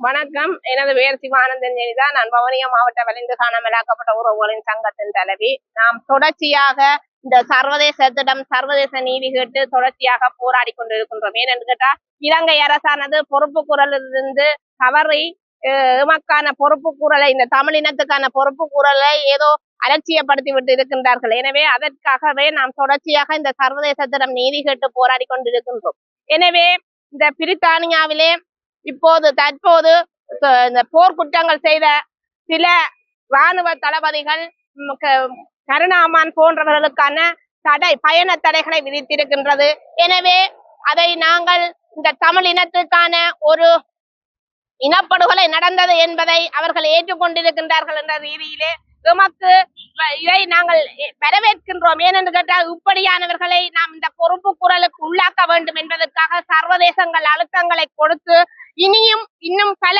வணக்கம். எனது பெயர் சிவானந்தன் ஜெனிதா நான் வவுனியா மாவட்ட வலிந்து காணாமலாக்கப்பட்ட உறவுகளின் சங்கத்தின் தலைவி. நாம் தொடர்ச்சியாக இந்த சர்வதேசத்திடம் சர்வதேச நீதி கேட்டு தொடர்ச்சியாக போராடி கொண்டிருக்கின்றோம். ஏனென்று கேட்டால் இலங்கை அரசானது பொறுப்பு குரலிலிருந்து தவறி அஹ், எமக்கான பொறுப்பு குரலை இந்த தமிழினத்துக்கான பொறுப்பு குரலை ஏதோ அலட்சியப்படுத்தி விட்டு இருக்கின்றார்கள். எனவே அதற்காகவே நாம் தொடர்ச்சியாக இந்த சர்வதேசத்திடம் நீதி கேட்டு போராடி கொண்டிருக்கின்றோம். எனவே இந்த பிரித்தானியாவிலே இப்போது தற்போது இந்த போர்க்குற்றங்கள் செய்த சில ராணுவ தளபதிகள் கருணாமான் போன்றவர்களுக்கான தடை பயண தடைகளை விதித்திருக்கின்றது. எனவே அதை நாங்கள் இந்த தமிழ் இனத்துக்கான ஒரு இனப்படுகொலை நடந்தது என்பதை அவர்கள் ஏற்றுக்கொண்டிருக்கின்றார்கள் என்ற ரீதியிலே எமக்கு இதை நாங்கள் வரவேற்கின்றோம். ஏனென்று கேட்டால் இப்படியானவர்களை நாம் இந்த பொறுப்பு குரலுக்கு உள்ளாக்க வேண்டும் என்பதற்காக சர்வதேசங்கள் அழுத்தங்களை கொடுத்து இனியும் இன்னும் பல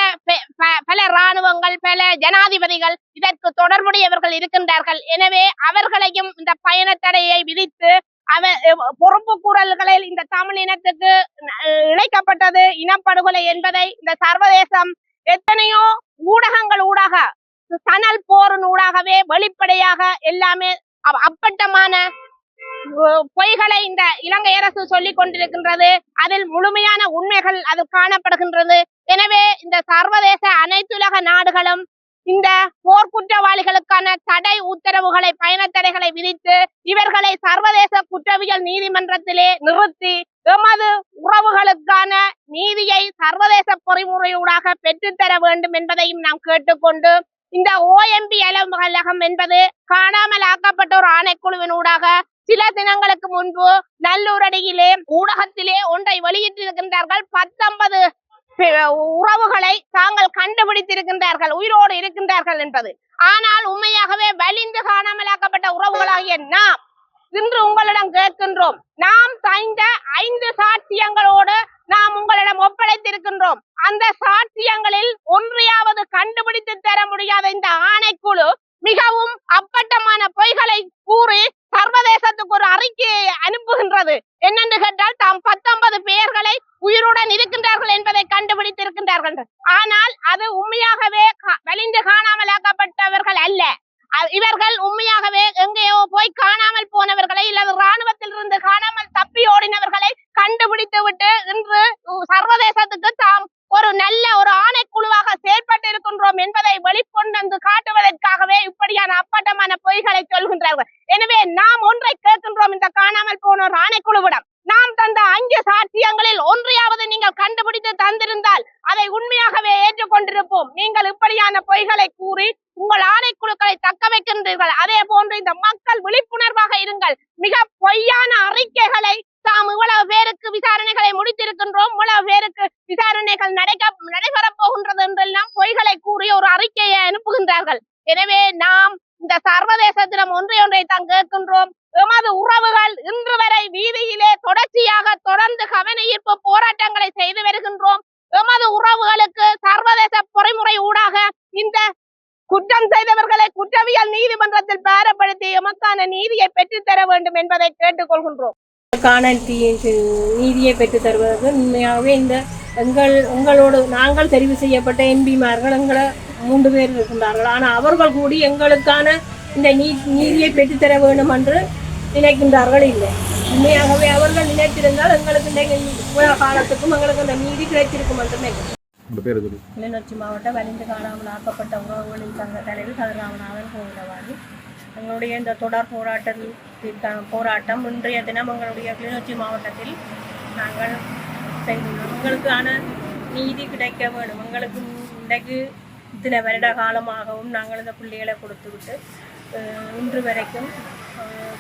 பல இராணுவங்கள் பல ஜனாதிபதிகள் இதற்கு தொடர்புடையவர்கள் இருக்கின்றார்கள். எனவே அவர்களையும் இந்த பயண தடையை விதித்து அவ பொறுப்பு கூறல்களில் இந்த தமிழ் இனத்துக்கு இணைக்கப்பட்டது இழைக்கப்பட்டது இனப்படுகொலை என்பதை இந்த சர்வதேசம் எத்தனையோ ஊடகங்கள் ஊடாக சணல் போரின் ஊடாகவே வெளிப்படையாக எல்லாமே அப்பட்டமான பொய்களை இந்த இலங்கை அரசு சொல்லிக் கொண்டிருக்கின்றது அதில் முழுமையான உண்மைகள் அதில் காணப்படுகின்றது. எனவே இந்த சர்வதேச அனைத்துலக நாடுகளும் இந்த போர்க்குற்றவாளிகளுக்கான தடை உத்தரவுகளை பயண தடைகளை விதித்து இவர்களை சர்வதேச குற்றவியல் நீதிமன்றத்திலே நிறுத்தி எமது உறவுகளுக்கான நீதியை சர்வதேச பொறிமுறையூடாக பெற்றுத்தர வேண்டும் என்பதையும் நாம் கேட்டுக்கொண்டு இந்த ஓஎம்பி அலுவலகம் என்பது காணாமல் ஆக்கப்பட்டோர் ஆணைக்குழுவினூடாக சில தினங்களுக்கு முன்பு நல்லூரடியிலே ஊடகத்திலே ஒன்றை வெளியிட்டிருக்கின்றார்கள். பத்தொன்பது உறவுகளை தாங்கள் கண்டுபிடித்திருக்கின்றார்கள் உயிரோடு இருக்கின்றார்கள் என்பது. ஆனால் உண்மையாகவே வலிந்து காணாமலாக்கப்பட்ட உறவுகளாகிய நாம் இன்று உங்களிடம் கேட்கின்றோம். நாம் தந்த ஐந்து சாட்சியங்களோடு நாம் உங்களிடம் ஒப்படைத்திருக்கின்றோம். அந்த சாட்சியங்களில் ஒன்றையாவது கண்டுபிடித்து தர முடியாத இந்த ஆணைக்குழு மிகவும் அப்பட்டமான பொய்களை கூறி சர்வதேசத்துக்கு ஒரு அறிக்கையை அனுப்புகின்றது. என்னென்று கேட்டால் தாம் பத்தொன்பது பெயர்களை உயிருடன் இருக்கின்றார்கள் என்பதை கண்டுபிடித்திருக்கின்றார்கள் ஆனால் அது உண்மையாகவே கா- வலிந்து காணாமலாக்கப்பட்டவர்கள் அல்ல அ- இவர்கள் உண்மையாகவே எங்கேயோ போய் காணாமல் போனவர்களை இல்லது ராணுவத்தில் இருந்து காணாமல் தப்பி ஓடினவர்களை கண்டுபிடித்து விட்டு இன்று உ- சர்வதேசத்துக்கு தாம் ஒரு நல்ல ஒரு ஆணைக்குழுவாக செயல்பட்டு இருக்கின்றோம் என்பதை வெளிக்கொண்டு காட்டுவதற்காகவே இப்படியான அப்பட்டமான பொய்களை சொல்கின்றார்கள் எனவே நாம் ஒன்றை கேட்கின்றோம் இந்த காணாமல் போன ஒரு ஆணைக்குழுவிடம் நாம் தந்த அஞ்சு சாட்சியங்களில் ஒன்றையாவது நீங்கள் கண்டுபிடித்து தந்திருந்தால் அதை உண்மையாகவே ஏற்றுக்கொண்டிருப்போம். நீங்கள் இப்படியான பொய்களை கூறி உங்கள் ஆணைக்குழுக்களை தக்க வைக்கின்றீர்கள். அதே போன்று இந்த மக்கள் விழிப்புணர்வாக இருங்கள். மிக பொய்யான அறிக்கைகளை தாம் இவ்வளவு பேருக்கு விசாரணைகளை முடித்திருக்கின்றோம். இவ்வளவு பேருக்கு விசாரணைகள் நடக்க நடைபெறப் போகின்றது என்றெல்லாம் பொய்களை கூறி ஒரு அறிக்கையை அனுப்புகின்றார்கள். எனவே நாம் இந்த சர்வதேசத்திடம் ஒன்றை ஒன்றை தான் கேட்கின்றோம். எமது உறவுகள் இன்று வரை வீதியிலே தொடர்ச்சியாக தொடர்ந்து கவன ஈர்ப்பு போராட்டங்களை செய்து வருகின்றோம். எமது உறவுகளுக்கு சர்வதேச பொறிமுறை ஊடாக இந்த குற்றம் செய்தவர்களை குற்றவியல் நீதிமன்றத்தில் பாரப்படுத்தி எமக்கான நீதியை பெற்றுத்தர வேண்டும் என்பதை கேட்டுக்கொள்கின்றோம். நீதியை பெற்றுத் தருவதற்கு உண்மையாகவே இந்த எங்கள் உங்களோடு நாங்கள் தெரிவு செய்யப்பட்ட எம்பிமார்கள் எங்களை மூன்று பேர் இருக்கின்றார்கள். ஆனால் அவர்கள் கூடி எங்களுக்கான இந்த நீ நீதியை பெற்றுத்தர வேண்டும் என்று நினைக்கின்றார்கள். இல்லை. உண்மையாகவே அவர்கள் நினைத்திருந்தால் எங்களுக்கு இந்த காலத்துக்கும் எங்களுக்கு அந்த நீதி கிடைத்திருக்கும் என்று நினைக்கிறேன் உங்கள் பேர் சொல்லு கிளிநொச்சி மாவட்டம் வலிந்து காணாமல் ஆக்கப்பட்ட உறவுகளின் சங்க தலைவர் கதிராமநாதன் கோவிலவாதி. எங்களுடைய இந்த தொடர் போராட்டத்திற்கான போராட்டம் இன்றைய தினம் எங்களுடைய கிளிநொச்சி மாவட்டத்தில் நாங்கள் செய்துள்ளோம். எங்களுக்கான நீதி கிடைக்க வேண்டும். எங்களுக்கு இன்றைக்கு இத்தனை வருட காலமாகவும் நாங்கள் இந்த பிள்ளைகளை கொடுத்துவிட்டு இன்று வரைக்கும்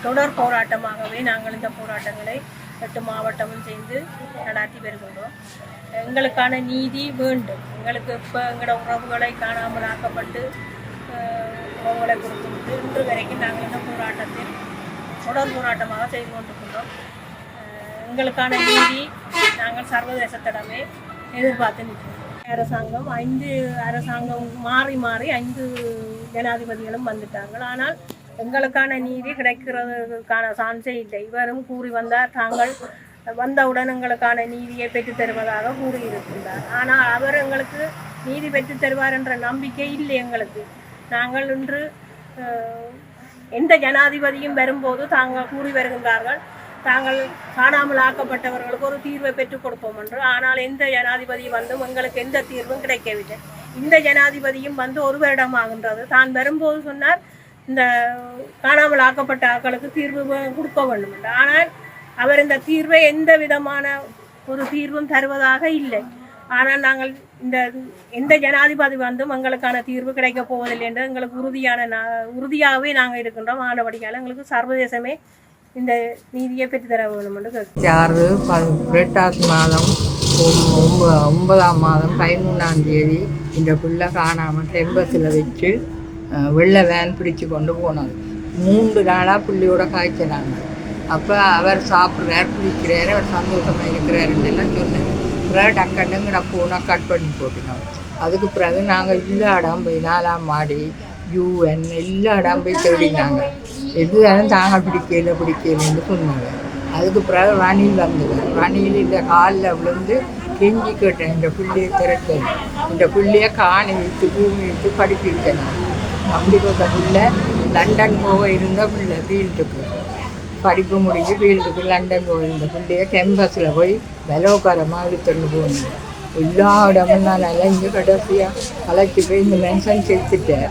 தொடர் போராட்டமாகவே நாங்கள் இந்த போராட்டங்களை எட்டு மாவட்டமும் சேர்ந்து நடாத்தி வருகின்றோம். எங்களுக்கான நீதி வேண்டும். எங்களுக்கு இப்போ எங்களோட உறவுகளை காணாமல் ஆக்கப்பட்டு உறவுகளை கொடுத்துவிட்டு இன்று வரைக்கும் நாங்கள் இந்த போராட்டத்தில் தொடர் போராட்டமாக செய்து கொண்டிருக்கின்றோம். எங்களுக்கான நீதி நாங்கள் சர்வதேசத்திடமே எதிர்பார்த்து நிற்கிறோம். அரசாங்கம் ஐந்து அரசாங்கம் மாறி மாறி ஐந்து ஜனாதிபதிகளும் வந்துட்டாங்க ஆனால் எங்களுக்கான நீதி கிடைக்கிறதுக்கான சான்ஸே இல்லை. இவரும் கூறி வந்தார். தாங்கள் வந்தவுடன் எங்களுக்கான நீதியை பெற்றுத் தருவதாக கூறியிருக்கின்றார். ஆனால் அவர் எங்களுக்கு நீதி பெற்று தருவார் என்ற நம்பிக்கை இல்லை எங்களுக்கு. நாங்கள் இன்று எந்த ஜனாதிபதியும் வரும்போது தாங்கள் கூறி வருகின்றார்கள். தாங்கள் காணாமல் ஆக்கப்பட்டவர்களுக்கு ஒரு தீர்வை பெற்றுக் கொடுப்போம் என்று. ஆனால் எந்த ஜனாதிபதி வந்தும் எங்களுக்கு எந்த தீர்வும் கிடைக்கவில்லை. இந்த ஜனாதிபதியும் வந்து ஒரு வருடம் ஆகின்றது. தான் வரும்போது சொன்னார் இந்த காணாமல் ஆக்கப்பட்ட ஆக்களுக்கு தீர்வு கொடுக்க வேண்டும் என்று. ஆனால் அவர் இந்த தீர்வை எந்த விதமான ஒரு தீர்வும் தருவதாக இல்லை. ஆனால் நாங்கள் இந்த எந்த ஜனாதிபதி வந்தும் எங்களுக்கான தீர்வு கிடைக்க போவதில்லை என்று எங்களுக்கு உறுதியான உறுதியாகவே நாங்கள் இருக்கின்றோம். ஆனபடியால் எங்களுக்கு சர்வதேசமே இந்த நீதியை பெற்றுத்தர வேண்டும் ஆறு ப- மாதம் ஒன்பதாம் மாதம் பதிமூணாம் தேதி இந்த பிள்ளை காணாமல் டெம்பஸில் வச்சு வெள்ளை வேன் பிடிச்சு கொண்டு போனது. மூன்று நாளாக பிள்ளையோட காய்ச்சினாங்க அப்போ அவர் சாப்பிட்றார் குளிக்கிறார் அவர் சந்தோஷமாக இருக்கிறாருன்னு எல்லாம் சொன்னார். பிறகு டக்கண்டுங்கிற ஃபோனை கட் பண்ணி போட்டுனோம். அதுக்கு பிறகு நாங்கள் எல்லா இடம் போய் நாலாம் மாடி யூஎன் எல்லா இடம் போய் தேடினாங்க. எதுதானும் தாங்க பிடிக்கல பிடிக்கலன்னு சொன்னாங்க. அதுக்கு பிறகு வானியில் வந்தது. வானியில் இந்த காலில் விழுந்து கெஞ்சி கேட்டேன் இந்த பிள்ளையை திரட்டேன் இந்த பிள்ளையை காணி விட்டு பூமி விட்டு படிப்பிருக்கேன் நான் அப்படிப்பட்ட பிள்ளை லண்டன் போக இருந்த பிள்ளை ஃபீல்டுக்கு படிப்பு முடிஞ்சு ஃபீல்டுக்கு லண்டன் போயிருந்த பிள்ளைய கேம்பஸில் போய் வெலோக்காரமாக எடுத்துட்டு போகணும் எல்லா இடமும் நான் அலைஞ்சு கடைசியாக அழைச்சி போய் இந்த மென்ஷன் செத்துட்டேன்.